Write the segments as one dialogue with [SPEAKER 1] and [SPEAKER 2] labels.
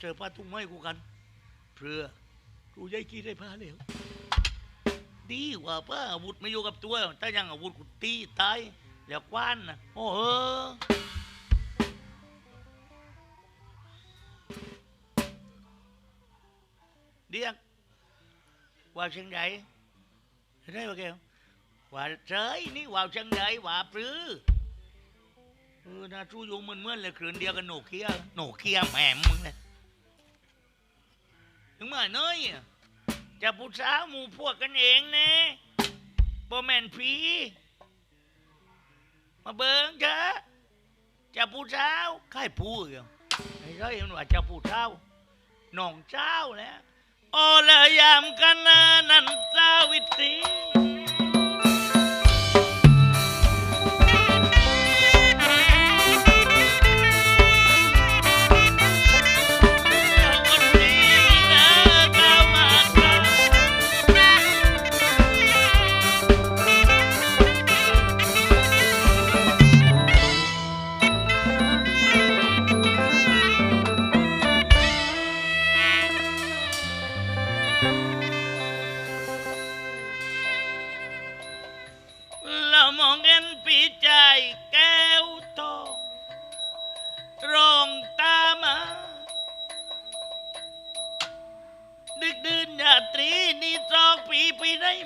[SPEAKER 1] เจอผ้าตุ้งไม้กูกันเพื่อกูยายกี้ได้ผ้าแล้วดีกว่าผ้าอาวุธไม่อยู่กับตัวถ้ายังอาวุธกูตีตายแล้วกว้านนะโอ้เออเดียกว่าเชียงใหญ่ได้ปะแกวว่าเฉยนี่ว่าเชียงใหญ่ว่าปรือเออนะชูยุงมันเหมือนเลยคืนเดียวกันโหนเคียโหนเคียแหมมึงเลย ถึงมาเนยอยจะผู้สาวหมู่พวกกันเองนะบ่แม่นผีมาเบิ่งเถอะจะผู้สาวใครผู้เอยู่ไอ้เร้ยมันว่าจะผู้สาวน้องเจ้าแล้วโอ้ละยามกันนะนันตาวิตรี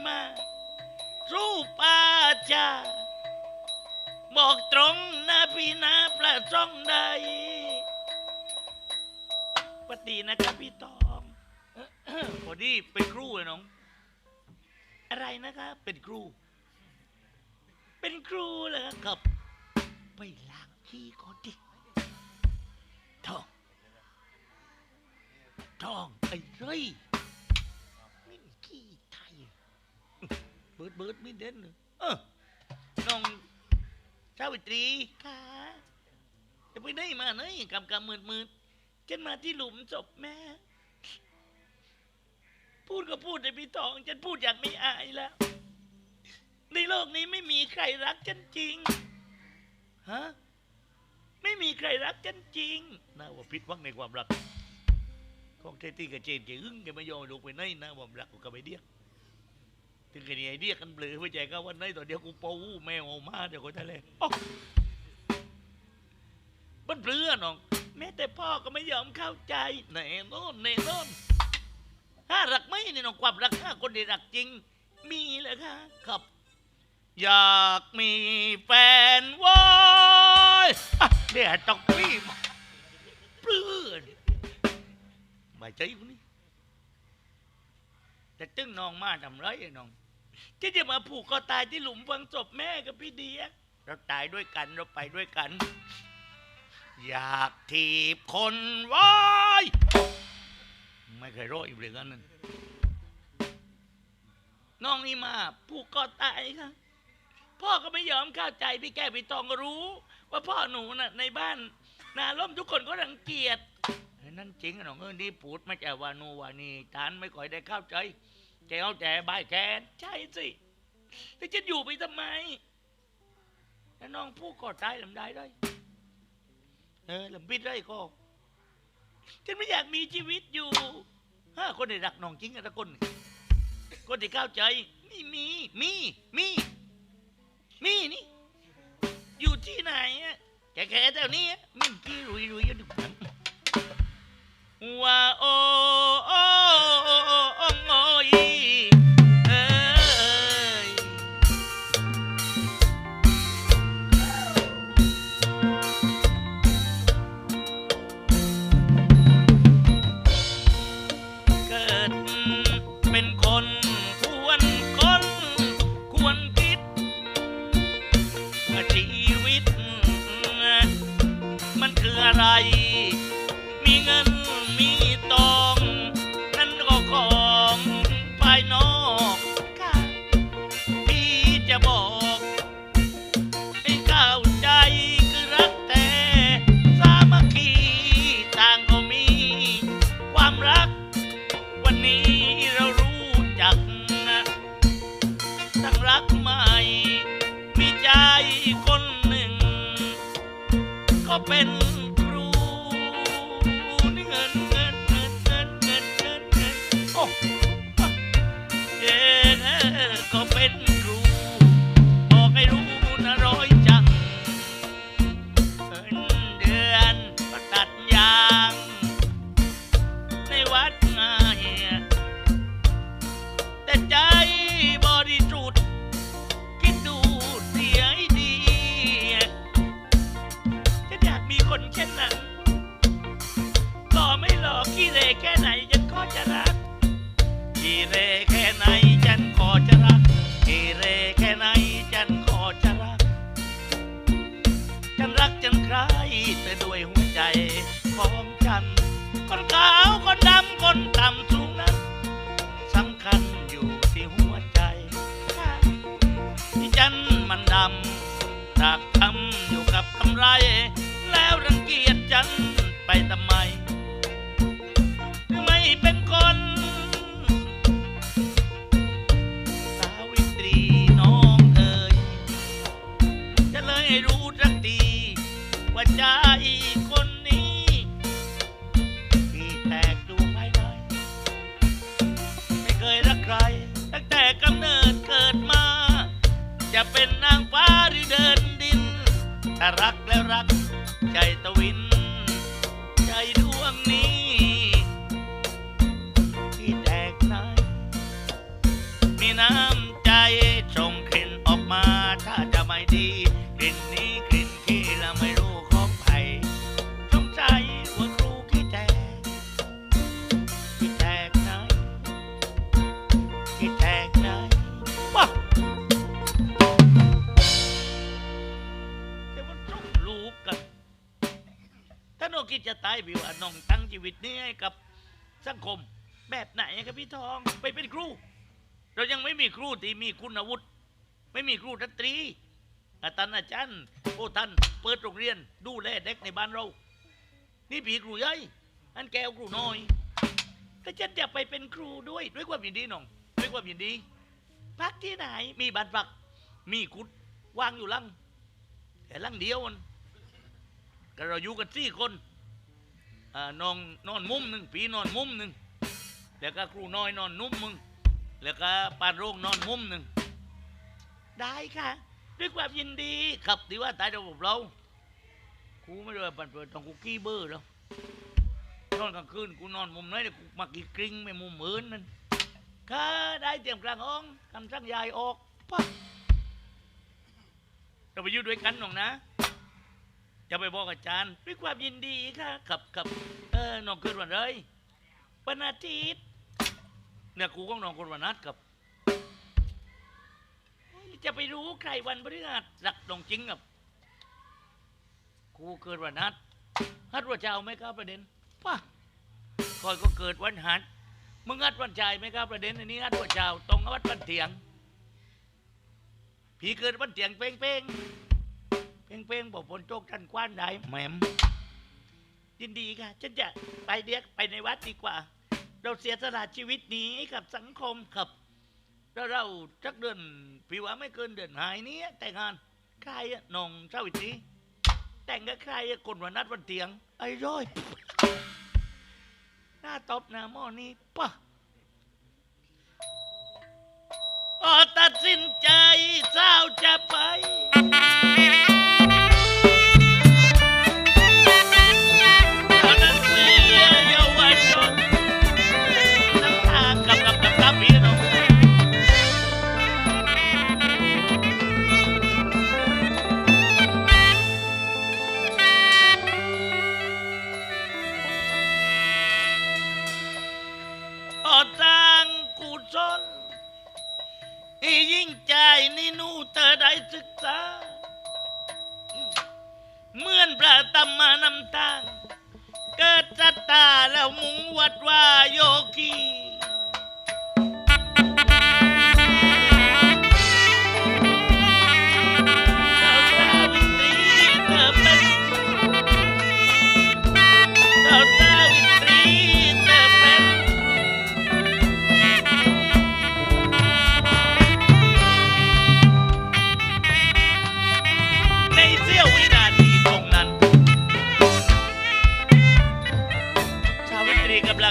[SPEAKER 1] มาสู้ป้าจาบอกตรงนะพี่นะประจ้องได้ปฏินะครับพี่ตองพอดีเป็นครูเลยน้อง อะไรนะครับเป็นครู เป็นครูเหรอครับ ไปล้างขี้ก่อนดิทองทองไอ้เร้ บิดเบิดมินเด่นเลยเออน้องชาวิตรีค่ะจะไปได้มาเนยกำกำมืดมืดฉันมาที่หลุมศพแม่ พูดก็พูดในพี่ทอง ฉันพูดอย่างไม่อายแล้ว ในโลกนี้ไม่มีใครรักฉันจริงฮะไม่มีใครรักฉันจริงน่าว่าผิดหวังในความรักของเทตี้กับเจนแกอึ้งแกไม่ยอมลงไปไหนนะว่ารักกูกับไอเดียก ถึงแกนี่ไอเดียกกันเบลือไปแจกกันวันไหนตอนเดียวกูปูแม่งออกมาเดี๋ยวกูทะเลโอ้มันเปลือน้อง แม้แต่พ่อก็ไม่ยอมเข้าใจแน่นอนแน่นอนถ้ารักไม่เนี่ยน้องความรักถ้าคนที่รักจริง มีเลยค่ะครับ อยากมีแฟนว้ยเดี๋ยวต้องรีบเปลือน bài trí của ní แต่ตึ้งน้องมาทำไรไอ้น้อง ที่จะมาผูกคอตายที่หลุมฝังศพแม่กับพี่เดียเราตายด้วยกันเราไปด้วยกัน อยากถีบคนไว้ายไม่เคยรอดอีกเลยกันนั้นน้องนี่มาผูกคอตายค่ะพ่อก็ไม่ยอมเข้าใจพี่แก้วพี่ตองก็รู้ ว่าพ่อหนูน่ะในบ้านนาล่มทุกคนก็รังเกียจนั่นจริงอะน้องเอ้ยนี่พูดไม่ใช่วานูวานี่ทานไม่ค่อยได้เข้าใจ แกเอาแต่บายแกนใช่สิแต่จะอยู่ไปทำไมแล้วน้องพูดก็ตายลำได้ได้เออลำปิดได้ก็ฉันไม่อยากมีชีวิตอยู่ห้าคนที่รักน้องจริงอะทุกคนคนที่เข้าใจไม่มีมีมีมีนี่อยู่ที่ไหนอะแก่ๆแถวนี้มิ่นกี้รุยรุยอยู่ดูว่า มันคืออะไรมีเงินมี แค่ไหนฉันก็จะรักกี่เรแค่ไหนฉันก็จะรักกี่เรแค่ไหนฉันก็จะรัก ฉันรักฉันใครแต่ด้วยหัวใจของฉัน คนขาวคนดำคนต่ำสูงนั้นสำคัญอยู่ที่หัวใจที่ฉันมันดำตากทำอยู่กับกำไร แล้วรังเกียจฉันไปทำไม นองคิดจะตายพี่ว่าน้องตั้งชีวิตนี้ให้กับสังคมแบบไหนครับพี่ทองไปเป็นครู เรายังไม่มีครูที่มีคุณวุฒิไม่มีครูดนตรีอาจารย์อาจารย์โอ้ท่านเปิดโรงเรียนดูแลเด็กในบ้านเรา นี่ผีครูใหญ่อันแก้วครูน้อยแต่ฉันจะไปเป็นครูด้วยด้วยความยินดีน้องด้วยความยินดีพักที่ไหนมีบ้านพัก มีกุดวางอยู่ลังแต่ลังเดียวมัน ก็เราอยู่กันสี่คนอ่านองนอนมุมหนึ่งปีนอนมุมหนึ่งแล้วก็ครูน้อยนอนนุ่มมึง แล้วก็ปานโรงนอนมุมหนึ่งได้ค่ะ ด้วยความยินดีขับที่ว่าตายระบบเรากูไม่ได้ว่าปันเปิดต้องกูกี้เบอร์แล้วนอนกลางคืนกูนอนมุมไหนเดี๋ยวกูมากี่กริ้งไม่มุมเหมือนนั่นค่ะได้เตรียมกลางห้องคำสั่งยายออกปั๊บเราไปอยู่ด้วยกันน้องนะ จะไปบอกอาจารย์ด้วยความยินดีค่ะขับขับเออน้องเกิดวันเลยวันอาทิตย์เนี่ยกูก็นอนคนวันนัดกับจะไปรู้ใครวันพฤหัสหลักตรงจริงกับกูเกิดวันนัดฮัดว่าจะเอาไหมครับประเด็นป่ะคอยก็เกิดวันหัดมึงฮัดวันชายไหมครับประเด็นอันนี้ฮัดว่าเจ้าตรงวัดวันเถียงผีเกิดวันเถียงเป้งเป้ง เป้งเป้งบอกฝนตกทันกว้านได้แหมมยินดีค่ะฉันจะไปเดียกไปในวัดดีกว่า เราเสียสละชีวิตนี้กับสังคมครับแล้วเราจักเดือนพี่ว่าไม่เกินเดือนหายนี้แต่งงานใครอะน้องเจ้าวิตรีแต่งกับใครอะคนวันนัดวันเตียง ไอ้ร้อยหน้าตบหน้าหม้อนี้ปะอ๋อตัดสินใจเศร้าจะไป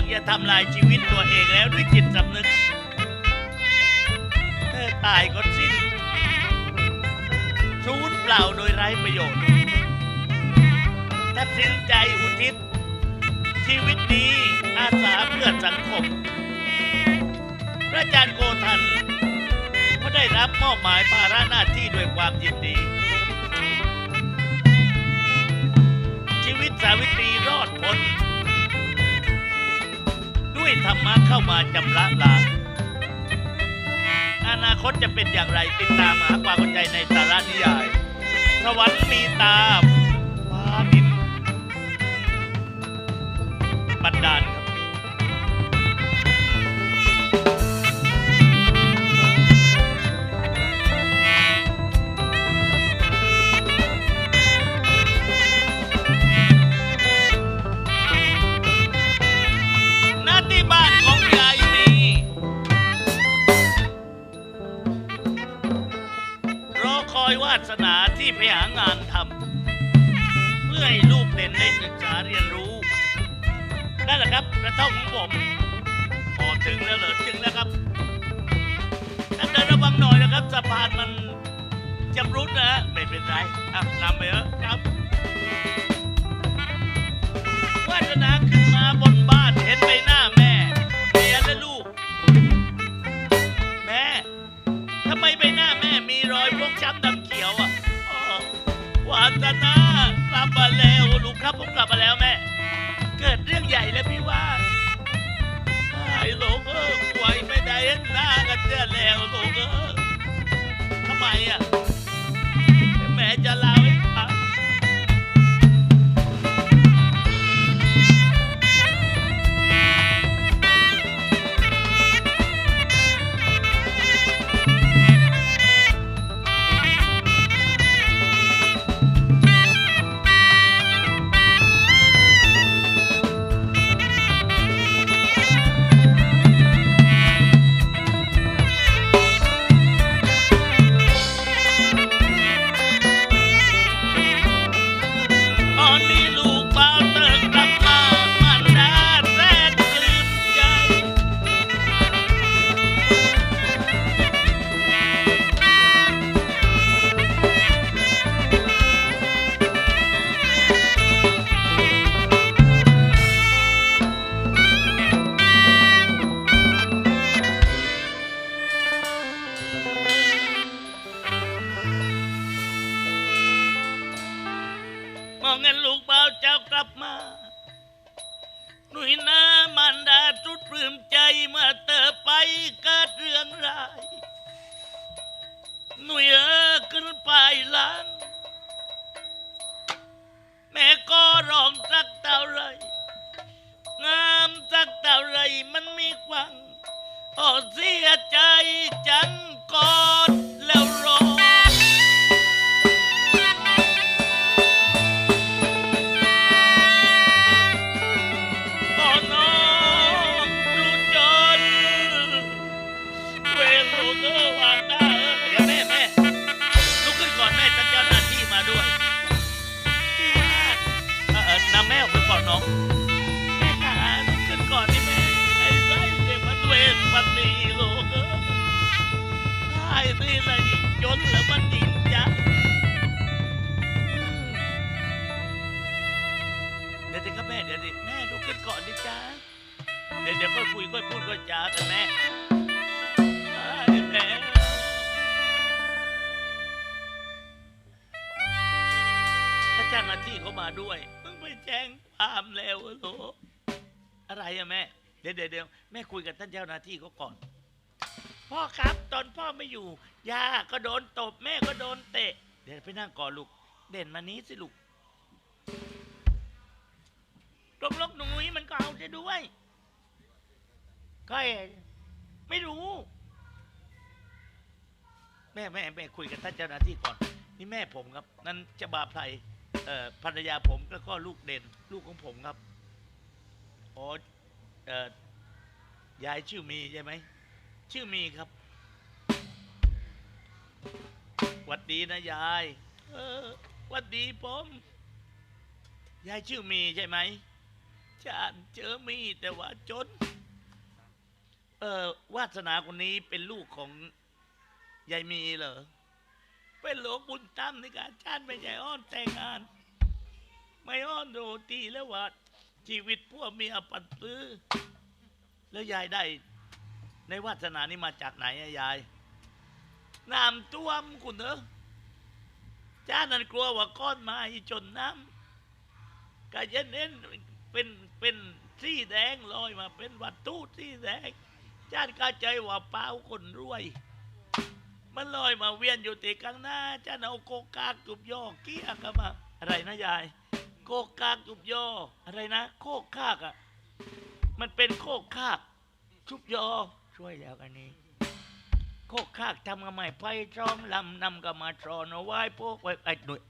[SPEAKER 1] วิตรีกจะทำลายชีวิตตัวเองแล้วด้วยจิตสำนึกเธอตายก็สิ้นสูญเปล่าโดยไร้ประโยชน์ตัดสินใจอุทิศ ชีวิตนี้อาสาเพื่อสังคม พระอาจารย์โกทันก็ได้รับมอบหมายภาระหน้าที่ด้วยความยินดี ชีวิตสาวิตรีรอดพ้น วยธรรมะเข้ามาจำระล้างอนาคตจะเป็นอย่างไรติดตามหาความเข้าใจในสาระนิยาย สวรรค์มีตาฟ้าดินบันดาล สนาที่ไปหางานทำเพื่อให้ลูกเด่นได้ศึกษาเรียนรู้นั่นแหละครับกระท่อมของผมพอถึงแล้วเหรอถึงแล้วครับท่านเดินระวังหน่อยนะครับสะพานมันจำรุดนะไม่เป็นไรอะนำไปเถอะครับ เงินลูกเบาเจ้ากลับมา หนุ่ยน้ามันดาสุดปลื้มใจเมื่อเติบไปเกิดเรื่องร้าย หนุ่ยเออขึ้นไปหลัง แม่ก็ร้องสักเท่าไร งามสักเท่าไรมันมีควังโอ้เสียใจจังกอด เดี๋ยวเดี๋ยวครับแม่เดี๋ยวดิแม่ลุกขึ้นก่อนดิจ้าเดี๋ยวเดี๋ยวค่อยคุยค่อยพูดค่อยจากันแม่ไอแม่ถ้าเจ้าหน้าที่เขามาด้วยมึงไปแจ้งความแล้วเหรออะไรอะแม่ เดี๋ยวเดี๋ยวเดี๋ยวแม่คุยกับท่านเจ้าหน้าที่เขาก่อน พ่อครับตอนพ่อไม่อยู่ย่าก็โดนตบแม่ก็โดนเตะ เดี๋ยวไปนั่งก่อนลูก เด่นมานี้สิลูก จะด้วยก็ไม่รู้ แม่แม่แม่คุยกับท่านเจ้าหน้าที่ก่อน นี่แม่ผมครับ นั่นจะบาไพรเอ่อภรรยาผมแล้วก็ลูกเด่น ลูกของผมครับอ๋อเอ่อยายชื่อมีใช่ไหมชื่อมีครับหวัดดีนะยายเออหวัดดีผมยายชื่อมีใช่ไหม ชาติเจอมีแต่ว่าจน เออวาสนาคนนี้เป็นลูกของยายมีเหรอ เป็นหลวงบุญตั้มในการชาติไม่ใช่อ้อนแต่งงาน ไม่อ้อนโดตีแล้วว่าชีวิตพวกเมียปัดปื้อ แล้วยายได้ ในวาสนานี้มาจากไหนอะยายน้ำท่วมคุณเนอะจ้านั้นกลัวว่าก้อนไม้จนน้ำกะเย็นเน้น เป็นเป็นสีแดงลอยมาเป็นวัตถุสีแดงจานกาใจว่าเปล่าคนรวย มันลอยมาเวียนอยู่ตีกลางหน้าจะเอาโกกากจุบย่อเกี้ยกันมาอะไรนะยาย โกกากจุบย่ออะไรนะ โคกคากอะมันเป็นโคกคากชุบยอช่วยแล้วกันนี้โคกคากทำกับไม้ไผ่จองลำนำกับมาทรอนเอาไว้พวกไว้ไอ้หนุ่ย